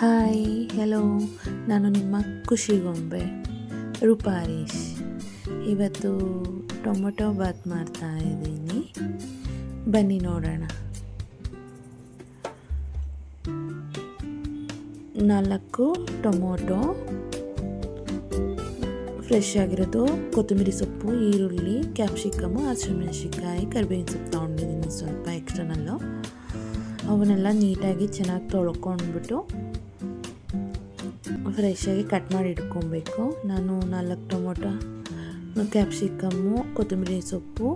Hi hello ನಾನು ನಿಮ್ಮ ಖುಷಿಗೊಂಬೆ ರೂಪಾರೀಶ್. ಇವತ್ತು ಟೊಮೊಟೊ ಬಾತ್ ಮಾಡ್ತಾ ಇದ್ದೀನಿ. ಬನ್ನಿ ನೋಡೋಣ. ನಾಲ್ಕು ಟೊಮೊಟೊ ಫ್ರೆಶ್ ಆಗಿರೋದು ಕೊತ್ತಂಬರಿ ಸೊಪ್ಪು, ಈರುಳ್ಳಿ ಕ್ಯಾಪ್ಸಿಕಮು ಹಸಿಮೆಣಸಿನ್ಕಾಯಿ, ಕರಿಬೇವಿನ ಸೊಪ್ಪು ತೊಗೊಂಡಿದ್ದೀನಿ. ಸ್ವಲ್ಪ ಎಕ್ಸ್ಟ್ರನಲ್ಲು ಅವನ್ನೆಲ್ಲ ನೀಟಾಗಿ ಚೆನ್ನಾಗಿ ತೊಳ್ಕೊಂಡ್ಬಿಟ್ಟು ಫ್ರೆಶಾಗಿ ಕಟ್ ಮಾಡಿ ಇಟ್ಕೊಬೇಕು. ನಾನು ನಾಲ್ಕು ಟೊಮೊಟೊ ಕ್ಯಾಪ್ಸಿಕಮ್ಮು ಕೊತ್ತಂಬರಿ ಸೊಪ್ಪು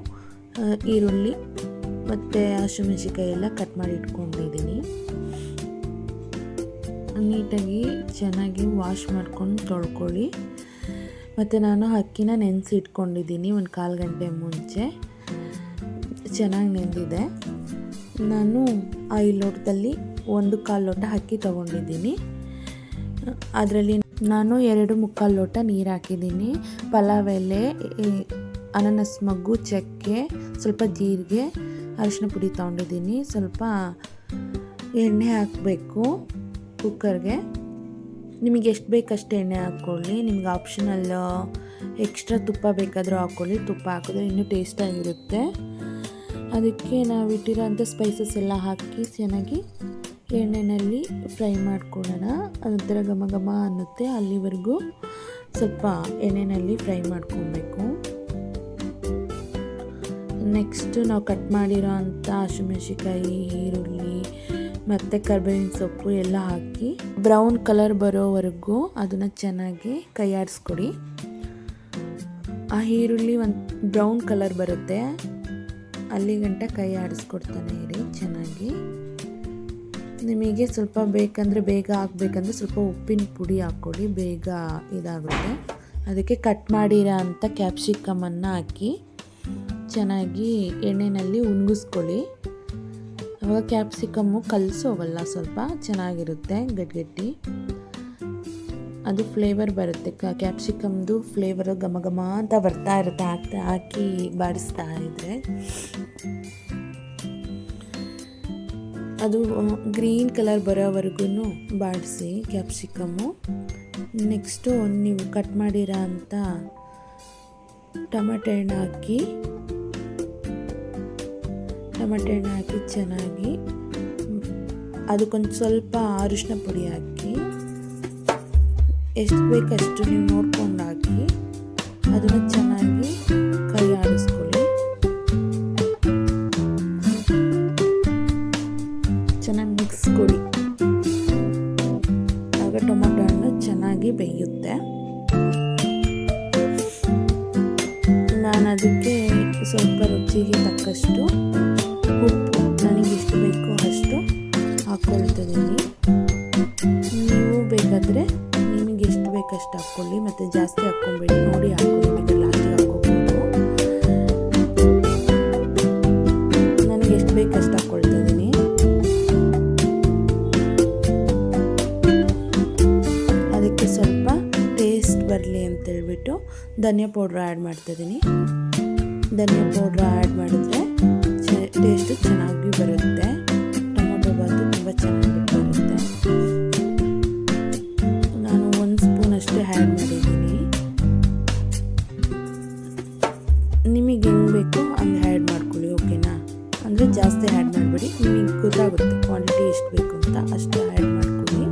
ಈರುಳ್ಳಿ ಮತ್ತು ಹಸಿಮೆಣಸಿನ್ಕಾಯಿ ಎಲ್ಲ ಕಟ್ ಮಾಡಿ ಇಟ್ಕೊಂಡಿದ್ದೀನಿ. ನೀಟಾಗಿ ಚೆನ್ನಾಗಿ ವಾಶ್ ಮಾಡ್ಕೊಂಡು ತೊಳ್ಕೊಳ್ಳಿ. ಮತ್ತು ನಾನು ಅಕ್ಕಿನ ನೆನೆಸಿ ಇಟ್ಕೊಂಡಿದ್ದೀನಿ ಒಂದು ಕಾಲು ಗಂಟೆ ಮುಂಚೆ. ಚೆನ್ನಾಗಿ ನೆಂದಿದೆ. ನಾನು ಐದು ಲೋಟದಲ್ಲಿ ಒಂದು ಕಾಲು ಲೋಟ ಅಕ್ಕಿ ತೊಗೊಂಡಿದ್ದೀನಿ. ಅದರಲ್ಲಿ ನಾನು ಎರಡು ಮುಕ್ಕಾಲು ಲೋಟ ನೀರು ಹಾಕಿದ್ದೀನಿ. ಪಲಾವ್ ಎಲೆ ಅನನಸ್ ಮಗ್ಗು, ಚಕ್ಕೆ, ಸ್ವಲ್ಪ ಜೀರಿಗೆ ಅರಿಶಿನ ಪುಡಿ ತೊಗೊಂಡಿದ್ದೀನಿ. ಸ್ವಲ್ಪ ಎಣ್ಣೆ ಹಾಕಬೇಕು ಕುಕ್ಕರ್ಗೆ. ನಿಮಗೆ ಎಷ್ಟು ಬೇಕಷ್ಟು ಎಣ್ಣೆ ಹಾಕ್ಕೊಳ್ಳಿ. ನಿಮ್ಗೆ ಆಪ್ಷನಲ್, ಎಕ್ಸ್ಟ್ರಾ ತುಪ್ಪ ಬೇಕಾದರೂ ಹಾಕ್ಕೊಳ್ಳಿ. ತುಪ್ಪ ಹಾಕಿದ್ರೆ ಇನ್ನೂ ಟೇಸ್ಟಾಗಿರುತ್ತೆ ಅದಕ್ಕೆ ನಾವು ಇಟ್ಟಿರೋಂಥ ಸ್ಪೈಸಸ್ ಎಲ್ಲ ಹಾಕಿ, ಚೆನ್ನಾಗಿ ಎಣ್ಣೆಯಲ್ಲಿ ಫ್ರೈ ಮಾಡ್ಕೊಳ್ಳೋಣ. ಅದರ ಘಮ ಘಮ ಅನ್ನುತ್ತೆ ಅಲ್ಲಿವರೆಗೂ. ಸ್ವಲ್ಪ ಎಣ್ಣೆಯಲ್ಲಿ ಫ್ರೈ ಮಾಡ್ಕೊಬೇಕು. ನೆಕ್ಸ್ಟ್ ನಾವು ಕಟ್ ಮಾಡಿರೋ ಅಂಥ ಹಸಿಮೆಣಸಿಕಾಯಿ ಈರುಳ್ಳಿ ಮತ್ತು ಕರ್ಬೇವಿನ ಸೊಪ್ಪು ಎಲ್ಲ ಹಾಕಿ ಬ್ರೌನ್ ಕಲರ್ ಬರೋವರೆಗೂ ಅದನ್ನು ಚೆನ್ನಾಗಿ ಕೈ ಆಡಿಸ್ಕೊಡಿ ಆ ಈರುಳ್ಳಿ ಒಂದು ಬ್ರೌನ್ ಕಲರ್ ಬರುತ್ತೆ. ಅಲ್ಲಿಗಂಟ ಕೈ ಆಡಿಸ್ಕೊಡ್ತಾನೆ ಇರಿ ಚೆನ್ನಾಗಿ. ನಿಮಗೆ ಸ್ವಲ್ಪ ಬೇಕಂದರೆ ಬೇಗ ಹಾಕ್ಬೇಕಂದ್ರೆ ಸ್ವಲ್ಪ ಉಪ್ಪಿನ ಪುಡಿ ಹಾಕ್ಕೊಳ್ಳಿ, ಬೇಗ ಇದಾಗುತ್ತೆ. ಅದಕ್ಕೆ ಕಟ್ ಮಾಡಿರೋ ಅಂಥ ಕ್ಯಾಪ್ಸಿಕಮನ್ನು ಹಾಕಿ ಚೆನ್ನಾಗಿ ಎಣ್ಣೆಯಲ್ಲಿ ಉಣ್ಗಿಸ್ಕೊಳ್ಳಿ. ಅವಾಗ ಕ್ಯಾಪ್ಸಿಕಮ್ಮು ಕಲಸೋಗಲ್ಲ ಸ್ವಲ್ಪ, ಚೆನ್ನಾಗಿರುತ್ತೆ ಗಟ್ಟಿಗಟ್ಟಿ ಅದು ಫ್ಲೇವರ್ ಬರುತ್ತೆ, ಕ ಕ್ಯಾಪ್ಸಿಕಮ್ದು ಫ್ಲೇವರ್ ಘಮ ಘಮ ಅಂತ ಬರ್ತಾ ಇರುತ್ತೆ, ಹಾಕ್ತಾ ಹಾಕಿ ಬಾಡಿಸ್ತಾ ಇದ್ರೆ. ಅದು ಗ್ರೀನ್ ಕಲರ್ ಬರೋವರೆಗೂ ಬಾಡಿಸಿ, ಕ್ಯಾಪ್ಸಿಕಮ್ಮು. ನೆಕ್ಸ್ಟು ನೀವು ಕಟ್ ಮಾಡಿರೋ ಅಂಥ ಟೊಮೆಟೊ ಹಣ್ಣು ಹಾಕಿ, ಟಮಟೆ ಹಣ್ಣು ಹಾಕಿ ಚೆನ್ನಾಗಿ, ಅದಕ್ಕೊಂದು ಸ್ವಲ್ಪ ಅರಿಶಿನ ಪುಡಿ ಹಾಕಿ, ಎಷ್ಟು ಬೇಕಷ್ಟು ನೀವು ನೋಡ್ಕೊಂಡು ಟೊಮೊಟೊ ಹಣ್ಣು ಚೆನ್ನಾಗಿ ಬೇಯುತ್ತೆ. ನಾನು ಅದಕ್ಕೆ ಸ್ವಲ್ಪ ರುಚಿಗೆ ತಕ್ಕಷ್ಟು ಉಪ್ಪು ಬರಲಿ ಅಂತೇಳ್ಬಿಟ್ಟು ಧನಿಯಾ ಪೌಡ್ರ್ ಆ್ಯಡ್ ಮಾಡ್ತಾಯಿದ್ದೀನಿ ಧನಿಯಾ ಪೌಡ್ರ್ ಆ್ಯಡ್ ಮಾಡಿದ್ರೆ ಟೇಸ್ಟು ಚೆನ್ನಾಗಿ ಬರುತ್ತೆ. ಟೊಮೊಟೊ ಬಾತು ತುಂಬ ಚೆನ್ನಾಗಿ ಬರುತ್ತೆ. ನಾನು ಒಂದು ಸ್ಪೂನ್ ಅಷ್ಟೇ ಆ್ಯಡ್ ಮಾಡಿದ್ದೀನಿ. ನಿಮಗೆ ಹೆಂಗೆ ಬೇಕೋ ಹಂಗೆ ಆ್ಯಡ್ ಮಾಡ್ಕೊಳ್ಳಿ ಓಕೆನಾ ಅಂದರೆ ಜಾಸ್ತಿ ಆ್ಯಡ್ ಮಾಡಬೇಡಿ, ನಿಮಗೆ ಗೊತ್ತಾಗುತ್ತೆ ಕ್ವಾಂಟಿಟಿ ಎಷ್ಟು ಬೇಕು ಅಂತ ಅಷ್ಟು ಆ್ಯಡ್ ಮಾಡ್ಕೊಳ್ಳಿ.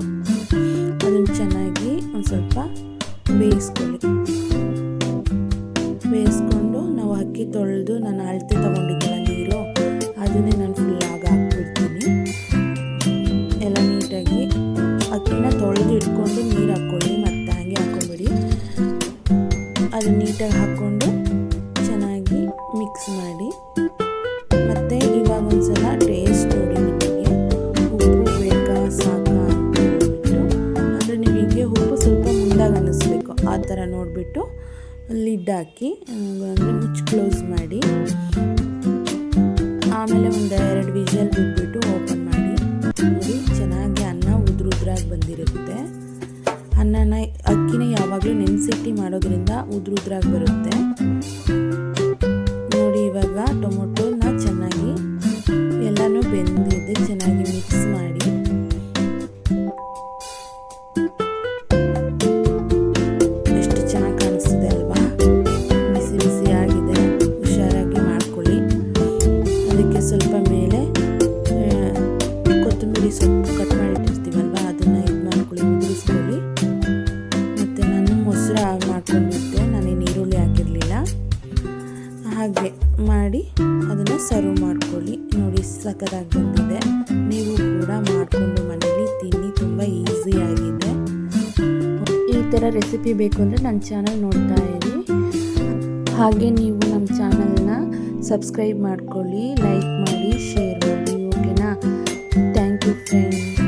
ಅದನ್ನು ಚೆನ್ನಾಗಿ ಒಂದು ಸ್ವಲ್ಪ ಬೇಯಿಸ್ಕೊಳ್ಳಿ ಬೇಯಿಸ್ಕೊಂಡು ನಾವು ಅಕ್ಕಿ ತೊಳೆದು ನಾನು ಅಳತೆ ತೊಗೊಂಡಿದ್ದೆಲ್ಲ ನೀರು. ಅದನ್ನೇ ನಾನು ಫುಲ್ಲಾಗಿ ಹಾಕ್ಬಿಡ್ತೀನಿ. ಎಲ್ಲ ನೀಟಾಗಿ ಅಕ್ಕಿನ ತೊಳೆದು ಇಟ್ಕೊಂಡು ನೀರು ಹಾಕ್ಕೊಳ್ಳಿ, ಮತ್ತು ಹಾಗೆ ಹಾಕ್ಕೊಂಬಿಡಿ. ಅದು ನೀಟಾಗಿ ಹಾಕ್ಕೊಂಡು ಲಿಡ್ ಹಾಕಿ ಅಂದರೆ ಮುಚ್ಚಿ ಕ್ಲೋಸ್ ಮಾಡಿ, ಆಮೇಲೆ ಒಂದು ಎರಡು ವಿಷಲ್ ಬಿಟ್ಬಿಟ್ಟು ಓಪನ್ ಮಾಡಿ. ನೋಡಿ, ಚೆನ್ನಾಗಿ ಅನ್ನ ಉದ್ರು ಉದ್ರಾಗಿ ಬಂದಿರುತ್ತೆ. ಅನ್ನನ ಅಕ್ಕಿನ ಯಾವಾಗಲೂ ನೆನೆಸಿಟ್ಟಿ ಮಾಡೋದ್ರಿಂದ ಉದ್ರು ಉದ್ರಾಗಿ ಬರುತ್ತೆ. ನೋಡಿ, ಇವಾಗ ಟೊಮೊಟೊನ ಚೆನ್ನಾಗಿ ಎಲ್ಲನೂ ಬೆಂದಿದೆ ಚೆನ್ನಾಗಿ ಮಿಕ್ಸ್ ಮಾಡಿ. ಸೊಪ್ಪು ಕಟ್ ಮಾಡಿಟ್ಟಿರ್ತೀವಲ್ವ? ಅದನ್ನು ಇದು ಮಾಡ್ಕೊಳ್ಳಿ ಮುದ್ರಿಸ್ಕೊಳ್ಳಿ ಮತ್ತು ನಾನು ಮೊಸರು ಆಗಿ ಮಾಡ್ಕೊಂಡಿದ್ದೆ ನಾನೇನು ಈರುಳ್ಳಿ ಹಾಕಿರಲಿಲ್ಲ. ಹಾಗೆ ಮಾಡಿ ಅದನ್ನು ಸರ್ವ್ ಮಾಡ್ಕೊಳ್ಳಿ. ನೋಡಿ ಸಖತ್ತಾಗಿ ಬಂದಿದೆ. ನೀವು ಕೂಡ ಮಾಡಿಕೊಂಡು ಮನೇಲಿ ತಿನ್ನಿ, ತುಂಬ ಈಸಿಯಾಗಿದೆ ಈ ಥರ ರೆಸಿಪಿ ಬೇಕು ಅಂದರೆ ನನ್ನ ಚಾನಲ್ ನೋಡ್ತಾ ಇರಿ. ಹಾಗೆ ನೀವು ನಮ್ಮ ಚಾನಲ್ನ ಸಬ್ಸ್ಕ್ರೈಬ್ ಮಾಡ್ಕೊಳ್ಳಿ ಲೈಕ್ ಮಾಡಿ ಶೇರ್ ಮಾಡಿ. dream.